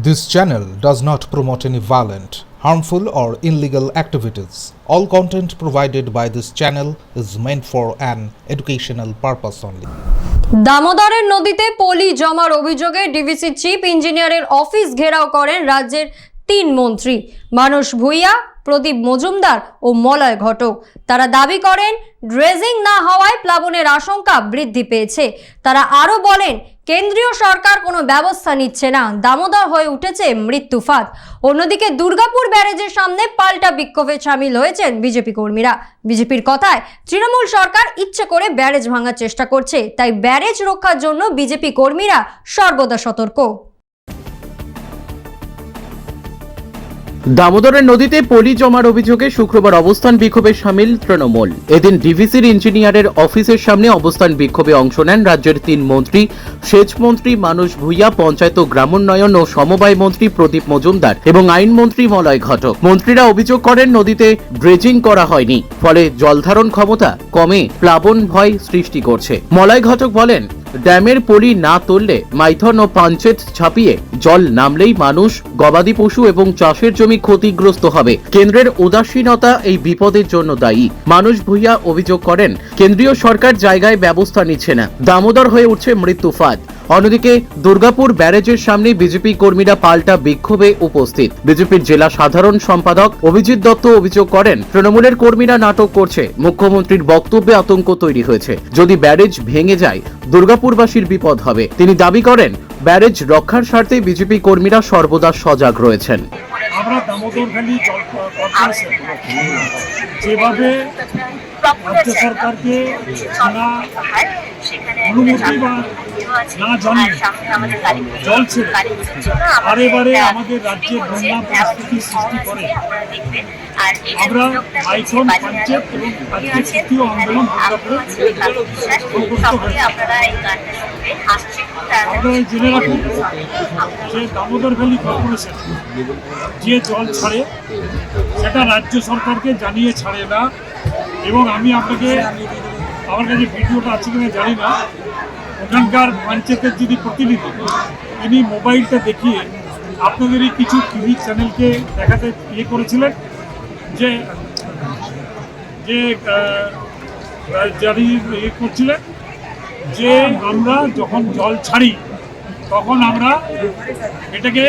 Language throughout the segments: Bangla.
This channel does not promote any violent, harmful, or illegal activities. All content provided by this channel is meant for an educational purpose only. দামোদরের নদীতে পলি জমার অভিযোগে ডিভিসি চিফ ইঞ্জিনিয়ারের অফিস ঘেরাও করেন রাজ্যের তিন মন্ত্রী, মানস ভূঁইয়া, প্রদীপ মজুমদার ও মলয় ঘটক। তারা দাবি করেন, ড্রেজিং না হওয়ায় প্লাবনের আশঙ্কা বৃদ্ধি পেয়েছে। তারা আরও বলেন, কেন্দ্রীয় সরকার কোনো ব্যবস্থা নিচ্ছে না, দামোদর হয়ে উঠেছে মৃত্যু ফাঁদ অন্যদিকে দুর্গাপুর ব্যারেজের সামনে পাল্টা বিক্ষোভে সামিল হয়েছেন বিজেপি কর্মীরা। বিজেপির কথায়, তৃণমূল সরকার ইচ্ছে করে ব্যারেজ ভাঙার চেষ্টা করছে, তাই ব্যারেজ রক্ষার জন্য বিজেপি কর্মীরা সর্বদা সতর্ক। দামোদরের নদীতে পলি জমার অভিযোগে শুক্রবার অবস্থান বিক্ষোভে সামিল তৃণমূল। এদিন ডিভিসির ইঞ্জিনিয়ারের অফিসের সামনে অবস্থান বিক্ষোভে অংশ নেন রাজ্যের তিন মন্ত্রী, সেচ মন্ত্রী মানুষ ভূঁইয়া, পঞ্চায়েত ও গ্রামোন্নয়ন ও সমবায় মন্ত্রী প্রদীপ মজুমদার এবং আইনমন্ত্রী মলয় ঘটক। মন্ত্রীরা অভিযোগ করেন, নদীতে ড্রেজিং করা হয়নি, ফলে জলধারণ ক্ষমতা কমে প্লাবন ভয় সৃষ্টি করছে। মলয় ঘটক বলেন ড্যামের পলি না তুললে মাইথন ও পাঞ্চেত ছাপিয়ে জল নামলেই মানুষ, গবাদি পশু এবং চাষের জমি ক্ষতিগ্রস্ত হবে। কেন্দ্রের উদাসীনতা এই বিপদের জন্য দায়ী। মানুষ ভূঁইয়া অভিযোগ করেন, কেন্দ্রীয় সরকার জায়গায় ব্যবস্থা নিচ্ছে না। দামোদর হয়ে উঠছে মৃত্যু ফাঁদ। অন্যদিকে দুর্গাপুর ব্যারেজের সামনে বিজেপি কর্মীরা পাল্টা বিক্ষোভে উপস্থিত। বিজেপির জেলা সাধারণ সম্পাদক অভিজিৎ দত্ত অভিযোগ করেন তৃণমূলের কর্মীরা নাটক করছে মুখ্যমন্ত্রীর বক্তব্যে আতঙ্ক তৈরি হয়েছে। যদি ব্যারেজ ভেঙে যায় দুর্গাপুরবাসীর বিপদ হবে। তিনি দাবি করেন ব্যারেজ রক্ষার স্বার্থে বিজেপি কর্মীরা সর্বদা সজাগ রয়েছেন। আমরা দামোদর ভ্যালি যেভাবে রাজ্য সরকারকে বারে বারে আমাদের বন্যা সৃষ্টি করে। আমরা মাইথন পঞ্চায়েত এবং আজকে তৃতীয় আন্দোলন আপনারা জেনে রাখুন যে দামোদর ভ্যালি কর্পোরেশন যে জল ছাড়ে সেটা রাজ্য সরকারকে জানিয়ে ছাড়ে না। এবং আমি আপনাকে আমার কাছে ভিডিওটা আছে কিনা জানি না। ওখানকার পঞ্চায়েতের যিনি প্রতিনিধি, তিনি মোবাইলটা দেখিয়ে আপনাদেরই কিছু টিভি চ্যানেলকে দেখাতে ইয়ে করেছিলেন যে যে জারি ইয়ে করছিলেন যে আমরা যখন জল ছাড়ি, তখন আমরা এটাকে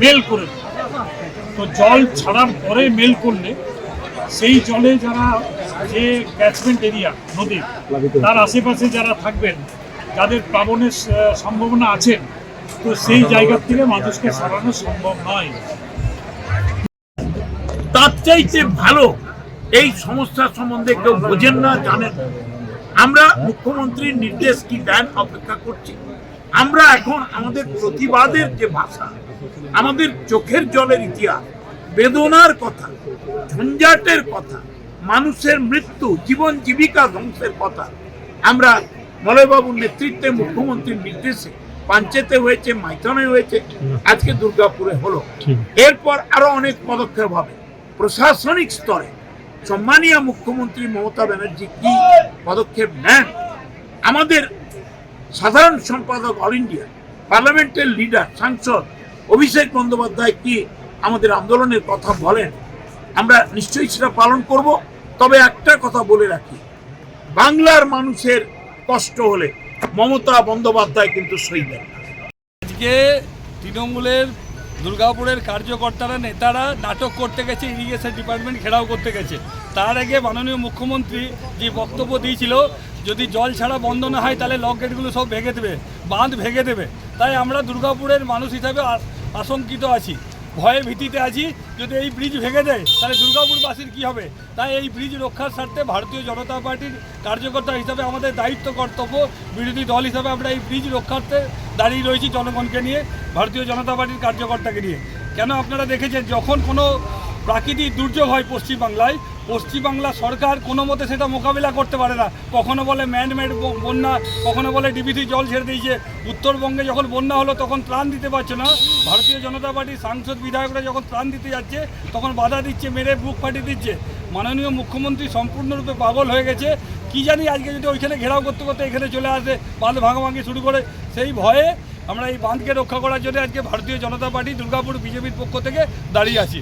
মেল করে তো জল ছাড়ার পরে মেল করলে সেই জলে যারা যে ক্যাচমেন্ট এরিয়া নদীর তার আশেপাশে যারা থাকবেন, যাদের প্লাবনের সম্ভাবনা আছে, তো সেই জায়গা থেকে মানুষকে সরানো সম্ভব নয়। তার চাইতে ভালো এই সমস্যার সম্বন্ধে কেউ বোঝেন না, জানেন আমরা মুখ্যমন্ত্রীর নির্দেশ কি দেন অপেক্ষা করছি। আমরা এখন আমাদের প্রতিবাদের যে ভাষা, আমাদের চোখের জলের ইতিহাস বেদনার কথা ঝঞ্ঝাটের কথা মানুষের মৃত্যু জীবন জীবিকা ধ্বংসের কথা। আমরা মলয়বাবুর নেতৃত্বে মুখ্যমন্ত্রীর নির্দেশে পাঞ্চেতে হয়েছে মাইথনে হয়েছে আজকে দুর্গাপুরে হলো। এরপর আরও অনেক পদক্ষেপ হবে। প্রশাসনিক স্তরে সম্মানীয় মুখ্যমন্ত্রী মমতা ব্যানার্জি কি পদক্ষেপ নেন? আমাদের সাধারণ সম্পাদক অল ইন্ডিয়া পার্লামেন্টের লিডার সাংসদ অভিষেক বন্দ্যোপাধ্যায় কি আমাদের আন্দোলনের কথা বলেন। আমরা নিশ্চয়ই সেটা পালন করব। তবে একটা কথা বলে রাখি, বাংলার মানুষের কষ্ট হলে মমতা বন্দ্যোপাধ্যায় কিন্তু সইবেন না। আজকে তৃণমূলের দুর্গাপুরের কার্যকর্তারা, নেতারা নাটক করতে গেছে, ইরিগেশন ডিপার্টমেন্ট ঘেরাও করতে গেছে। তার আগে মাননীয় মুখ্যমন্ত্রী যে বক্তব্য দিয়েছিল, যদি জল ছাড়া বন্ধ না হয়, তাহলে লক গেটগুলো সব ভেঙে দেবে, বাঁধ ভেঙে দেবে। তাই আমরা দুর্গাপুরের মানুষ হিসাবে আশঙ্কিত আছি। ভয়ে ভীতিতে আছি, যদি এই ব্রিজ ভেঙে দেয়, তাহলে দুর্গাপুরবাসীর কি হবে? তাই এই ব্রিজ রক্ষার স্বার্থে ভারতীয় জনতা পার্টির কার্যকর্তা হিসাবে আমাদের দায়িত্ব, কর্তব্য, বিরোধী দল হিসাবে আমরা এই ব্রিজ রক্ষার্থে দাঁড়িয়ে রয়েছি জনগণকে নিয়ে, ভারতীয় জনতা পার্টির কার্যকর্তাকে নিয়ে। কেন আপনারা দেখেছেন, যখন কোনো প্রাকৃতিক দুর্যোগ হয় পশ্চিমবাংলায় পশ্চিমবাংলা সরকার কোনো মতে সেটা মোকাবিলা করতে পারে না। কখনো বলে ম্যানমেড বন্যা, কখনো বলে ডিবিসি জল ছেড়ে দিয়েছে। উত্তরবঙ্গে যখন বন্যা হলো তখন ত্রাণ দিতে পারছে না। ভারতীয় জনতা পার্টির সাংসদ বিধায়করা যখন ত্রাণ দিতে যাচ্ছে, তখন বাধা দিচ্ছে, মেরে বুক ফাটিয়ে দিচ্ছে। মাননীয় মুখ্যমন্ত্রী সম্পূর্ণরূপে পাগল হয়ে গেছে। কি জানি আজকে যদি ওইখানে ঘেরাও করতে করতে এখানে চলে আসে, বাঁধ ভাঙাভাঙি শুরু করে, সেই ভয়ে আমরা এই বাঁধকে রক্ষা করার জন্য আজকে ভারতীয় জনতা পার্টি দুর্গাপুর বিজেপির পক্ষ থেকে দাঁড়িয়ে আছি।